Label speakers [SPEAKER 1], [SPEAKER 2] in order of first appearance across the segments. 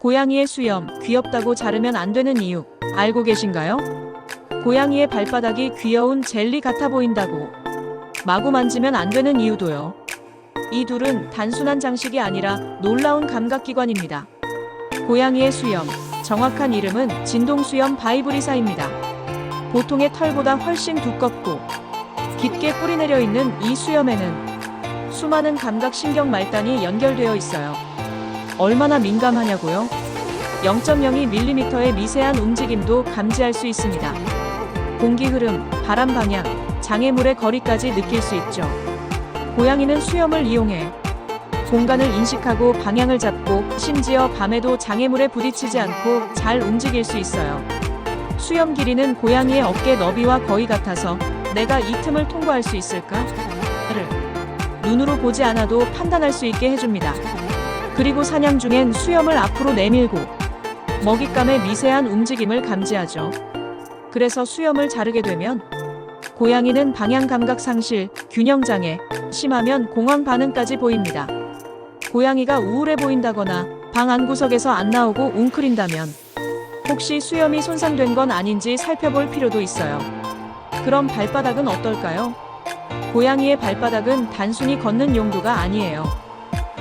[SPEAKER 1] 고양이의 수염, 귀엽다고 자르면 안 되는 이유, 알고 계신가요? 고양이의 발바닥이 귀여운 젤리 같아 보인다고. 마구 만지면 안 되는 이유도요. 이 둘은 단순한 장식이 아니라 놀라운 감각기관입니다. 고양이의 수염, 정확한 이름은 진동수염 바이브리사입니다. 보통의 털보다 훨씬 두껍고 깊게 뿌리내려 있는 이 수염에는 수많은 감각신경 말단이 연결되어 있어요. 얼마나 민감하냐고요? 0.02mm의 미세한 움직임도 감지할 수 있습니다. 공기 흐름, 바람 방향, 장애물의 거리까지 느낄 수 있죠. 고양이는 수염을 이용해 공간을 인식하고 방향을 잡고 심지어 밤에도 장애물에 부딪히지 않고 잘 움직일 수 있어요. 수염 길이는 고양이의 어깨 너비와 거의 같아서 내가 이 틈을 통과할 수 있을까? 를 눈으로 보지 않아도 판단할 수 있게 해줍니다. 그리고 사냥 중엔 수염을 앞으로 내밀고 먹잇감의 미세한 움직임을 감지하죠. 그래서 수염을 자르게 되면 고양이는 방향 감각 상실, 균형 장애, 심하면 공황 반응까지 보입니다. 고양이가 우울해 보인다거나 방 안구석에서 안 나오고 웅크린다면 혹시 수염이 손상된 건 아닌지 살펴볼 필요도 있어요. 그럼 발바닥은 어떨까요? 고양이의 발바닥은 단순히 걷는 용도가 아니에요.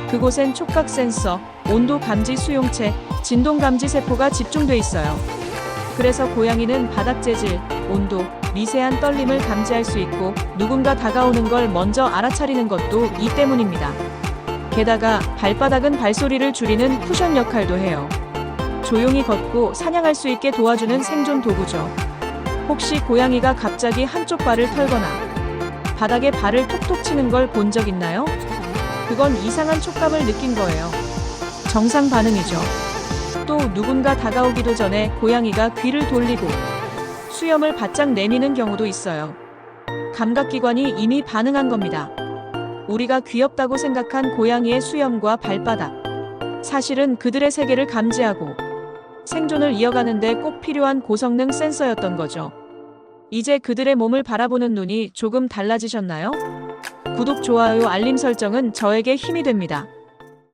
[SPEAKER 1] 그곳엔 촉각 센서, 온도 감지 수용체, 진동 감지 세포가 집중돼 있어요. 그래서 고양이는 바닥 재질, 온도, 미세한 떨림을 감지할 수 있고 누군가 다가오는 걸 먼저 알아차리는 것도 이 때문입니다. 게다가 발바닥은 발소리를 줄이는 쿠션 역할도 해요. 조용히 걷고 사냥할 수 있게 도와주는 생존 도구죠. 혹시 고양이가 갑자기 한쪽 발을 털거나 바닥에 발을 톡톡 치는 걸 본 적 있나요? 그건 이상한 촉감을 느낀 거예요. 정상 반응이죠. 또 누군가 다가오기도 전에 고양이가 귀를 돌리고 수염을 바짝 내미는 경우도 있어요. 감각기관이 이미 반응한 겁니다. 우리가 귀엽다고 생각한 고양이의 수염과 발바닥. 사실은 그들의 세계를 감지하고 생존을 이어가는데 꼭 필요한 고성능 센서였던 거죠. 이제 그들의 몸을 바라보는 눈이 조금 달라지셨나요? 구독, 좋아요, 알림 설정은 저에게 힘이 됩니다.